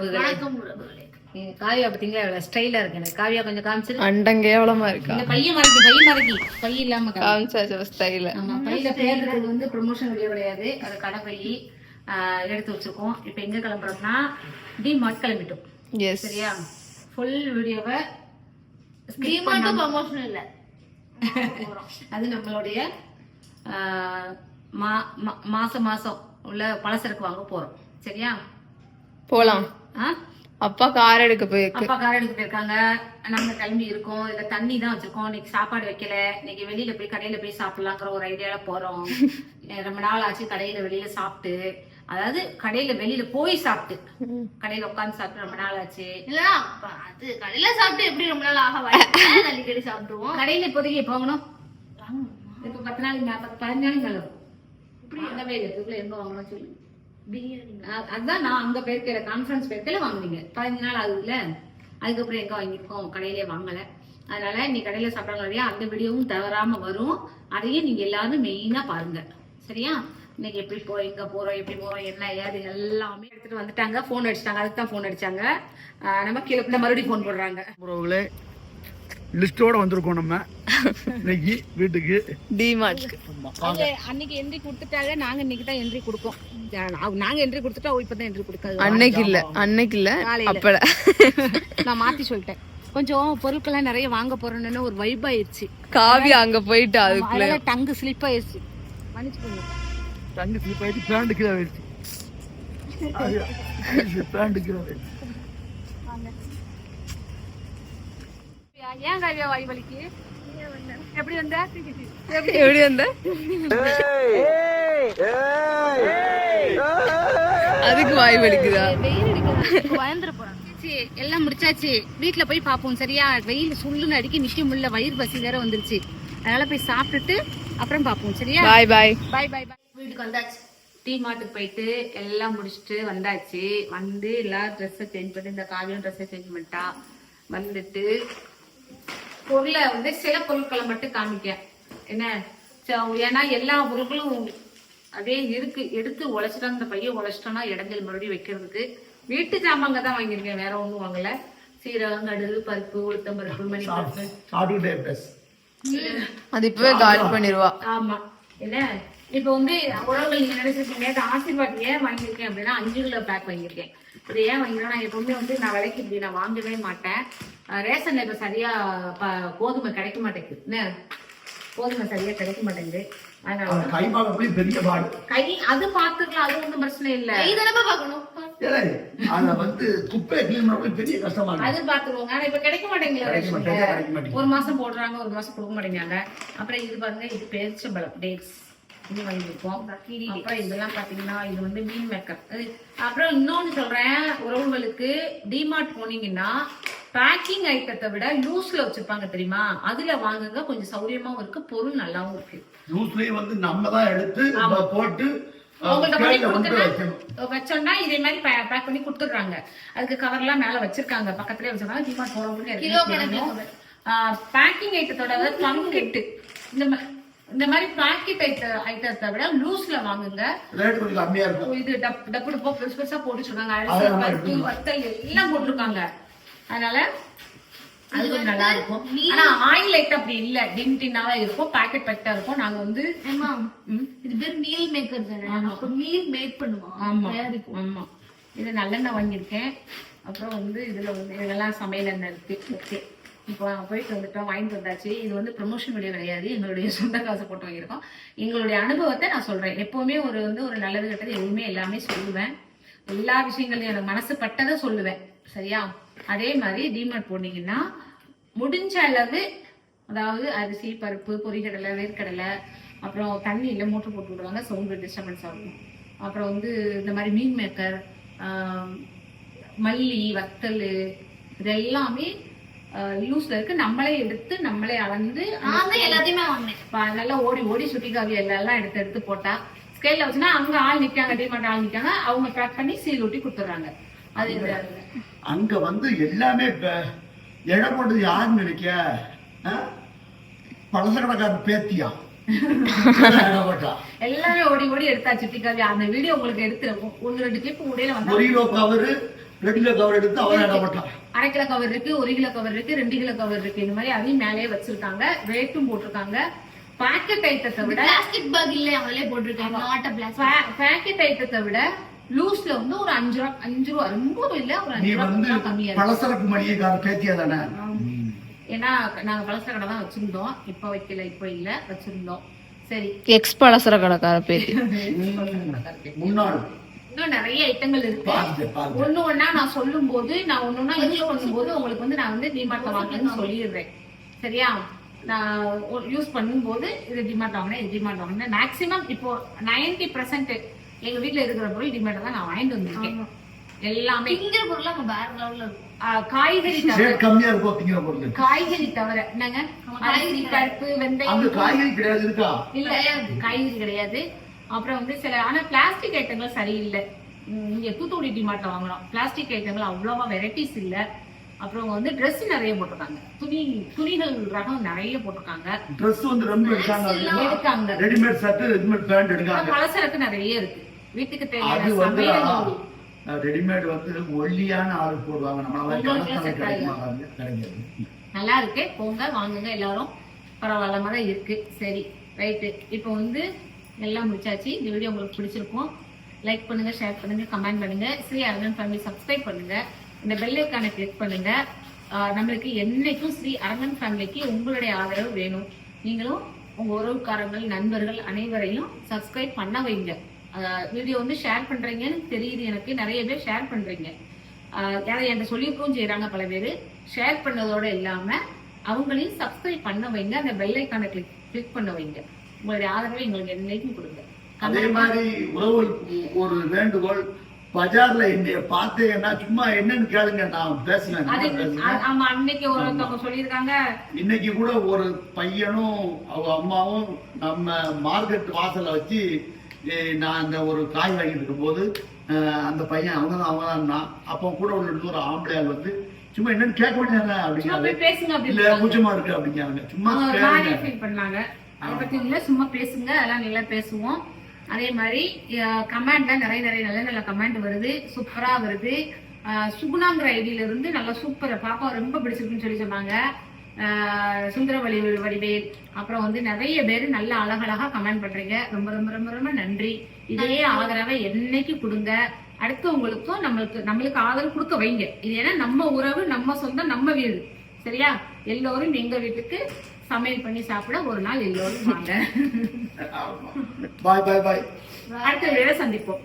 உறவுகளே. காவியா பார்த்தீங்களா எவ்வளோ ஸ்டைலாக இருக்கு. எனக்கு காவியா கொஞ்சம் காமிச்சிரு. அண்டம் கேவலமா இருக்கா? இந்த பையன் மறைக்கி பையன் மறைக்கி. பை இல்லாம காமி. காமிச்சாச்சு ஸ்டைல ஆமா பையில பேர் இருக்கிறது வந்து ப்ரொமோஷன் வீடியோ கிடையாது. அது கடை பை எடுத்து வச்சிருக்கோம். இப்போ எங்க கிளம்புறோம்னா டி மார்ட் கிளம்பிட்டோம். எஸ் சரியா? ஃபுல் வீடியோவை டிமார்ட்டும் ப்ரமோஷன் இல்ல. அது நம்மளுடைய ஆஹ், மா- மாசம் மாசம் உள்ள பலசரக்கு வாங்க போறோம். சரியா? போலாம். அப்பா கார் எடுக்க போயிருக்கு. அப்பா கார் எடுத்து போயிருக்காங்க. நம்ம கிளம்பி இருக்கோம். இல்ல தண்ணி தான் வச்சிருக்கோம். இன்னைக்கு சாப்பாடு வைக்கல. இன்னைக்கு வெளியில போய் கடையில போய் சாப்பிடலாங்கிற ஒரு ஐடியால போறோம். ரொம்ப நாள் ஆச்சு கடையில வெளியில சாப்பிட்டு. அதாவது கடையில வெளியில போய் சாப்பிட்டு. கடையில உட்கார்ந்து சாப்பிட்டு ரொம்ப நாள் ஆச்சு. அப்ப அது கடையில சாப்பிட்டு எப்படி ரொம்ப நாள் ஆக வாய்ப்பு அடிக்கடி சாப்பிடுவோம். கடையில இப்போதைக்கு போகணும் இப்ப பத்து மேல பத்து பதினஞ்சு இருக்கும். வாங்கவே இல்லை இதுக்குள்ள எங்க வாங்கணும் சொல்லு. அதுதான் நான் அங்க போயிருக்கிற கான்ஃபரன்ஸ் போயிருக்கல வாங்குனீங்க. பதினஞ்சு நாள் ஆகுதுல்ல அதுக்கப்புறம் எங்க வாங்கியிருக்கோம்? கடையிலே வாங்கல. அதனால நீ கடையில சாப்பிட்டாங்க இல்லையா அந்த வீடியோவும் தவறாம வரும். அதையும் நீங்க எல்லாரும் மெயினா பாருங்க. சரியா? இன்னைக்கு எப்படி போ எங்க போறோம்? எப்படி போறோம்? என்ன ஏது? எல்லாமே எடுத்துட்டு வந்துட்டாங்க. போன் அடிச்சிட்டாங்க. அதுக்கு தான் போன் அடிச்சாங்க நம்ம கீழே மறுபடியும் போன் போடுறாங்க. லிஸ்டோட வந்திருக்கோம் நம்ம. இன்னைக்கு வீட்டுக்கு. டிமார்ட் அவங்க அன்னைக்கு என்ட்ரி கொடுத்துட்டாங்க நாங்க இன்னைக்கு தான் என்ட்ரி கொடுக்கோம். அஹ் நாங்க என்ட்ரி கொடுத்துட்டா இப்ப தான் என்ட்ரி கொடுக்காது. அன்னைக்கு இல்ல அன்னைக்கு இல்ல. அப்பட நான் மாத்தி சொல்லிட்டேன். கொஞ்சம் பொருட்கள்லாம் நிறைய வாங்க போறேன்னு ஒரு வைப் ஆயிருச்சு. காவி அங்க போயிட்டு அதுக்குள்ள. டங்கு ஸ்லிப் ஆயிருச்சு. மன்னிச்சுக்கோங்க தண்ணி ஸ்லிப் ஆயிட்டு பேண்ட் கீழே ஆயிடுச்சு. பேண்ட் கீழே ஆயிடுச்சு. ஏன் காவியா வாய் வலிக்கு? எப்படி வந்த? எப்படி வந்த? அதுக்கு வாய் வலிக்குதா? பயந்துட போறாங்க. எல்லாம் முடிச்சாச்சு. வீட்ல போய் பாப்போம். சரியா? வெயில் சுள்ளுன்னு அடிக்க நிக்க முடியல வயிறு பசி வேற வந்துருச்சு. அதனால போய் சாப்பிட்டுட்டு அப்புறம் பாப்போம். சரியா? பாய் பாய் பாய் பாய் பாய் வீட்டுக்கு வந்தாச்சு. டீ மார்ட்டுக்கு போயிட்டு எல்லாம் முடிச்சுட்டு வந்தாச்சு. வந்து எல்லா ட்ரெஸ்ஸை சேஞ்ச் பண்ணி இந்த காவியம் ட்ரெஸ்ஸை சேஞ்ச் பண்ணிட்டா. வந்துட்டு பொருளை வந்து சில பொருட்களை மட்டும் காமிக்க. என்ன? ஏன்னா எல்லா பொருட்களும் அப்படியே இருக்கு எடுத்து உழைச்சிட்டா இந்த பையன் உழைச்சிட்டோம்னா இடங்கள் மறுபடியும் வைக்கிறதுக்கு. வீட்டு சாமாங்க தான் வாங்கியிருக்கேன் வேற ஒன்றும் வாங்கல. சீரகம் கடுகு பருப்பு உளுத்தம் பருப்பு மணி பருப்பு அது இப்பவே காலி பண்ணிருவா. ஆமா. என்ன? இப்போ வந்து உறவுகள் நீங்க நினைச்சிருக்கீங்க ஆசீர்வாத் ஏன் வாங்கியிருக்கேன் அப்படின்னா அஞ்சு கிலோ பேக் வாங்கியிருக்கேன். இது ஏன் வாங்கினா நான் எப்பவுமே வந்து நான் விலைக்கு இப்படி நான் வாங்கவே மாட்டேன். ரேஷன்ல இப்ப சரியா கோதுமை கிடைக்க மாட்டேங்குது. என்ன? கோதுமை சரியா கிடைக்க மாட்டேங்குது. கை பார்க்க போய் பெரிய பாடு. கை அது பாத்துக்கலாம் அது ஒன்றும் பிரச்சனை இல்ல. இதெல்லாம் பார்க்கணும்? அத வந்து குப்பையை கிளீன் பண்ண போய் பெரிய கஷ்டமா இருக்கு அது பாத்துருவோங்க ஆனா இப்ப கிடைக்க மாட்டேங்குது. ஒரு மாசம் போடுறாங்க ஒரு மாசம் கொடுக்க மாட்டேங்கிறாங்க. அப்புறம் இது பாருங்க இது பேரிச்சம்பழம். டேட்ஸ். இது வாங்கியிருக்கோம். அப்புறம் இதெல்லாம் பாத்தீங்கன்னா இது வந்து மீன் மேக்கப் அப்புறம் இன்னொன்னு சொல்றேன். உறவுகளுக்கு டிமார்ட் போனீங்கன்னா பேக்கிங் ஐட்டத்தை விட லூஸ்ல வச்சிருப்பாங்க தெரியுமா? அதுல வாங்குங்க. கொஞ்சம் சௌரியமாவும் இருக்கு. பொருள் நல்லாவும் இருக்கு. ஜூஸ்லயும் வந்து நம்ம தான் எடுத்து போட்டு வச்சோம்னா இதே மாதிரி பேக் பண்ணி கொடுத்துடுறாங்க. அதுக்கு கவர்லாம் மேல வச்சிருக்காங்க. பக்கத்துலயே வச்சிருக்காங்க. டிமார்ட் கிலோ போறவங்க பேக்கிங் ஐட்டத்தோட பங்கெட்டு இந்த இந்த மாதிரி பாக்கெட் ஐட்ட ஐட்டத்தை விட லூஸ்ல வாங்குங்க. ரேட் கொஞ்சம் கம்மியா இருக்கும். இது டப் டப்பு டப்பா பெருசு பெருசா போட்டு அதை அரிசி பருப்பு. வத்தல் எல்லாம் போட்டிருக்காங்க. அதனால அது கொஞ்சம் நல்லா இருக்கும். ஆனா ஆயில் ஐட்டம் அப்படி இல்ல. டின் டின்னாவா இருக்கும். பாக்கெட் பேக்கெட்டா இருக்கும். நாங்க வந்து இது பேர் மீல் மேக்கர் தானே. அப்ப மீல் மேக் பண்ணுவோம். ஆமா. ஆமா. இது நல்லெண்ணெய் வாங்கியிருக்கேன். அப்புறம் வந்து இதுல வந்து இதெல்லாம் சமையல் எண்ணெய் இருக்கு. ஓகே. இப்போ போயிட்டு வந்துட்டோம் வாங்கிட்டு வந்தாச்சு. இது வந்து ப்ரொமோஷன் வீடியோ கிடையாது. எங்களுடைய சொந்த காசு போட்டு வாங்கியிருக்கோம். எங்களுடைய அனுபவத்தை நான் சொல்றேன். எப்பவுமே ஒரு வந்து ஒரு நல்லது கெட்டது எதுவுமே எல்லாமே சொல்லுவேன். எல்லா விஷயங்களையும் எனக்கு மனசு பட்டதை சொல்லுவேன். சரியா? அதே மாதிரி டிமார்ட் போனீங்கன்னா முடிஞ்ச அளவு அதாவது அரிசி பருப்பு பொரிகடலை வேர்க்கடலை அப்புறம் தண்ணியில் மோட்டர் போட்டு விடுவாங்க. சவுண்டு டிஸ்டர்பன்ஸ் ஆகும் அப்புறம் வந்து இந்த மாதிரி மீன் மேக்கர் மல்லி வத்தல் இது எல்லாமே யூஸ்ல இருக்கு. நம்மளே எடுத்து நம்மளே அளந்து நான் தான் எல்லாத்தையுமே வாங்கினேன். நல்லா ஓடி ஓடி சுட்டி காவி எல்லாம் எடுத்து எடுத்து போட்டா. ஸ்கேல்ல வச்சுன்னா அங்க ஆள் நிக்காங்க டிமார்ட் ஆள் நிக்காங்க அவங்க பேக் பண்ணி சீல் ஒட்டி கொடுத்துட்றாங்க. அது அங்க வந்து எல்லாமே இடம் போட்டது யாருன்னு நினைக்க ஆ? பலசக்கடைக்காரன் பேத்தியா? எல்லாமே ஓடி ஓடி எடுத்தாச்சு சுட்டி காவி அந்த வீடியோ உங்களுக்கு எடுத்து ஒன்னு ரெண்டு கிளிப் உடையில ஒரு வந்தா. கிலோ கவரு ரெண்டு கிலோ கவர் எடுத்து அவன் என்ன பண்ணான் அரை கிலோ கவர் இருக்கு ஒரு கிலோ கவர் இருக்கு ரெண்டு கிலோ கவர் இருக்கு. இந்த மாதிரி அதையும் மேலேயே வச்சிருக்காங்க. ரேட்டும் போட்டிருக்காங்க. பாக்கெட் ஐட்டத்தை விட பிளாஸ்டிக் பேக் இல்ல அவங்களே போட்டிருக்காங்க. நாட் பிளாஸ்டிக் பாக்கெட் ஐட்டத்தை விட லூஸ்ல வந்து ஒரு அஞ்சு ரூபா அஞ்சு ரூபா ரொம்ப இல்ல ஒரு அஞ்சு ரூபா கம்மியா பலசரக்கு மணியக்கார பேத்தியா தானே? ஏன்னா நாங்க பலசர கடை தான் வச்சிருந்தோம். இப்ப வைக்கல இப்ப இல்ல வச்சிருந்தோம். சரி. எக்ஸ் பலசர கடைக்கார பேத்தி. முன்னாள். இன்னும் நிறைய ஐட்டங்கள் இருக்கு. ஒண்ணு ஒண்ணா நான் சொல்லும் போது நான் ஒண்ணு ஒண்ணா யூஸ் பண்ணும்போது உங்களுக்கு வந்து நான் வந்து டிமார்ட்ல வாங்கன்னு சொல்லிடுறேன். சரியா? நான் யூஸ் பண்ணும்போது இது டிமார்ட் வாங்கினேன் இது டிமார்ட் வாங்கினேன். மேக்ஸிமம் இப்போ 90% பர்சன்ட் எங்க வீட்ல இருக்கிற பொருள் டிமார்ட் தான் நான் வாங்கிட்டு வந்திருக்கேன். எல்லாமே. திங்கிற பொருள் அங்க வேற லெவல்ல காய்கறி தவிர. கம்மியா இருக்கும் திங்கிற பொருள் காய்கறி தவிர. என்னங்க? அரிசி பருப்பு வெந்தயம். காய்கறி கிடையாது இருக்கா இல்ல காய்கறி கிடையாது. அப்புறம் வந்து சில ஆனா பிளாஸ்டிக் ஐட்டங்கள் சரியில்லை. இங்க தூத்துக்குடி டிமார்ட்ல வாங்கலாம் பிளாஸ்டிக் ஐட்டங்கள் அவ்வளவா வெரைட்டிஸ் இல்ல. அப்புறம் வந்து Dress நிறைய போட்டிருக்காங்க. துணி துணிகள் ரகம் நிறைய போட்டிருக்காங்க. Dress வந்து ரொம்ப எடுக்காங்க ரெடிமேட் சட்டை ரெடிமேட் பேண்ட் எடுக்காங்க. பலசரக்கு நிறைய இருக்கு. வீட்டுக்கு அது தேவையான ரெடிமேட் வந்து ஒல்லியான ஆள் போடுவாங்க. நம்மளால நல்லா இருக்கு. போங்க வாங்குங்க எல்லாரும். பரவாயில்லாம தான் இருக்கு. சரி ரைட்டு இப்போ வந்து எல்லாம் முடிச்சாச்சு. இந்த வீடியோ உங்களுக்கு பிடிச்சிருக்கும். லைக் பண்ணுங்க ஷேர் பண்ணுங்க கமெண்ட் பண்ணுங்க. ஸ்ரீ அரங்கன் ஃபேமிலி சப்ஸ்கிரைப் பண்ணுங்க. இந்த பெல் ஐக்கானை கிளிக் பண்ணுங்க. நம்மளுக்கு என்னைக்கும் ஸ்ரீ அரங்கன் ஃபேமிலிக்கு உங்களுடைய ஆதரவு வேணும். நீங்களும் உங்க உறவுக்காரங்கள் நண்பர்கள் அனைவரையும் சப்ஸ்கிரைப் பண்ண வைங்க. வீடியோ வந்து ஷேர் பண்றீங்கன்னு தெரியுது எனக்கு. நிறைய பேர் ஷேர் பண்றீங்க. யாரை என்கிட்ட சொல்லியிருக்கவும் செய்யறாங்க பல பேர். ஷேர் பண்ணதோட இல்லாம அவங்களையும் சப்ஸ்கிரைப் பண்ண வைங்க. அந்த பெல் ஐக்கானை கிளிக் கிளிக் பண்ண வைங்க. உங்களுடைய ஆதரவை எங்களுக்கு என்னைக்கும் கொடுங்க. அதே மாதிரி உறவுகளுக்கு ஒரு வேண்டுகோள் பஜார்ல என்னைய பார்த்தேன்னா சும்மா என்னன்னு கேளுங்க நான் பேசுவேன் ஆமா அன்னைக்கு ஒருத்தவங்க சொல்லியிருக்காங்க. இன்னைக்கு கூட ஒரு பையனும் அவங்க அம்மாவும் நம்ம மார்க்கெட் வாசல்ல வச்சு நான் அந்த ஒரு காய் வாங்கிட்டு இருக்கும்போது அஹ், அந்த பையன் அவங்க தான் அவங்க தான் அப்போ கூட உள்ள இன்னொரு ஆம்பளையால் வந்து சும்மா என்னன்னு கேட்க வேண்டியதானே அப்படிங்கிறாங்க இல்ல கூச்சமா இருக்கு அப்படிங்கிறாங்க சும்மா அதை பத்தி இல்ல சும்மா பேசுங்க அதெல்லாம் நல்லா பேசுவோம். அதே மாதிரி கமெண்ட்ல நிறைய நிறைய நல்ல நல்ல கமெண்ட் வருது. சூப்பரா வருது. சுகுணாங்கிற ஐடியில இருந்து நல்லா சூப்பரா பாப்பா ரொம்ப பிடிச்சிருக்குன்னு சொல்லி சொன்னாங்க. சுந்தரவழி வடிவேல் அப்புறம் வந்து நிறைய பேர் நல்ல அழகழகா கமெண்ட் பண்றீங்க. ரொம்ப ரொம்ப ரொம்ப ரொம்ப நன்றி. இதே ஆதரவை என்னைக்கு கொடுங்க. அடுத்து உங்களுக்கும் நம்மளுக்கு நம்மளுக்கு ஆதரவு கொடுக்க வைங்க. இது ஏன்னா நம்ம உறவு நம்ம சொந்தம் நம்ம வீடு. சரியா? எல்லோரும் எங்க வீட்டுக்கு சமையல் பண்ணி சாப்பிட ஒரு நாள் எல்லோரும் வாங்க. பாய் பாய் பாய். அடுத்த வேலை சந்திப்போம்.